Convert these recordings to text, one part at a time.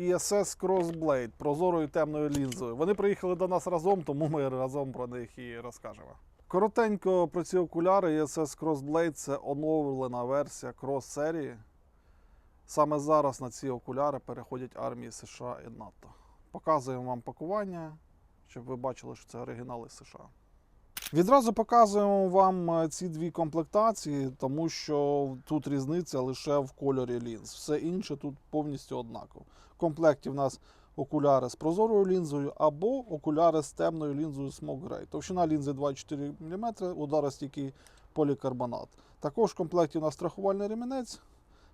ISS Crossblade прозорою темною лінзою. Вони приїхали до нас разом, тому ми разом про них і розкажемо. Коротенько про ці окуляри ISS Crossblade це оновлена версія Cross серії. Саме зараз на ці окуляри переходять армії США і НАТО. Показуємо вам пакування, щоб ви бачили, що це оригінали США. Відразу показуємо вам е, ці дві комплектації, тому що тут різниця лише в кольорі лінз. Все інше тут повністю однаково. В комплекті в нас окуляри з прозорою лінзою або окуляри з темною лінзою Smoke Gray. Товщина лінзи 2,4 мм, ударостійкий полікарбонат. Також в комплекті у нас страхувальний ремінець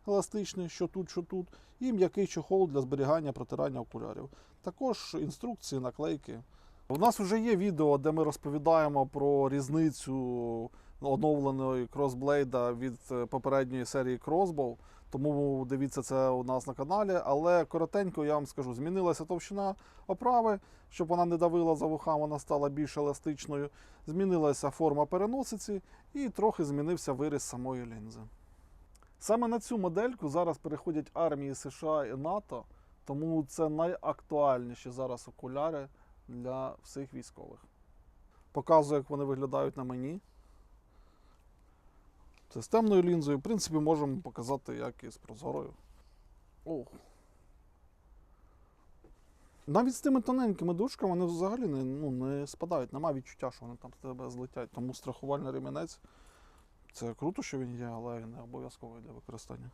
еластичний, що тут, що тут, і м'який чохол для зберігання протирання окулярів. Також інструкції, наклейки. У нас вже є відео, де ми розповідаємо про різницю оновленої кросблейда від е, попередньої серії Crossbow. Тому дивіться це у нас на каналі. Але коротенько я вам скажу, змінилася товщина оправи, щоб вона не давила за вухами, вона стала більш еластичною. Змінилася форма переносиці і трохи змінився виріс самої лінзи. Саме на цю модельку зараз переходять армії США і НАТО, тому це найактуальніші зараз окуляри для всіх військових. Показую, як вони виглядають на мені. Це з темною лінзою. В принципі, можемо показати, як і з прозорою. Ох. Навіть з тими тоненькими дужками вони взагалі не, ну, не спадають. Нема відчуття, що вони там з тебе злетять. Тому страхувальний ремінець. Це круто, що він є, але не обов'язковий для використання.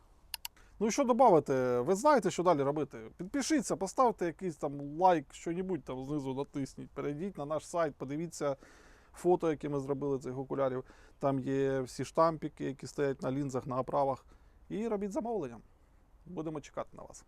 Ну і що додати? Ви знаєте, що далі робити? Підпишіться, поставте якийсь там лайк, що-небудь там знизу натисніть. Перейдіть на наш сайт, подивіться фото, які ми зробили цих окулярів. Там є всі штампики, які стоять на лінзах, на оправах. І робіть замовлення. Будемо чекати на вас.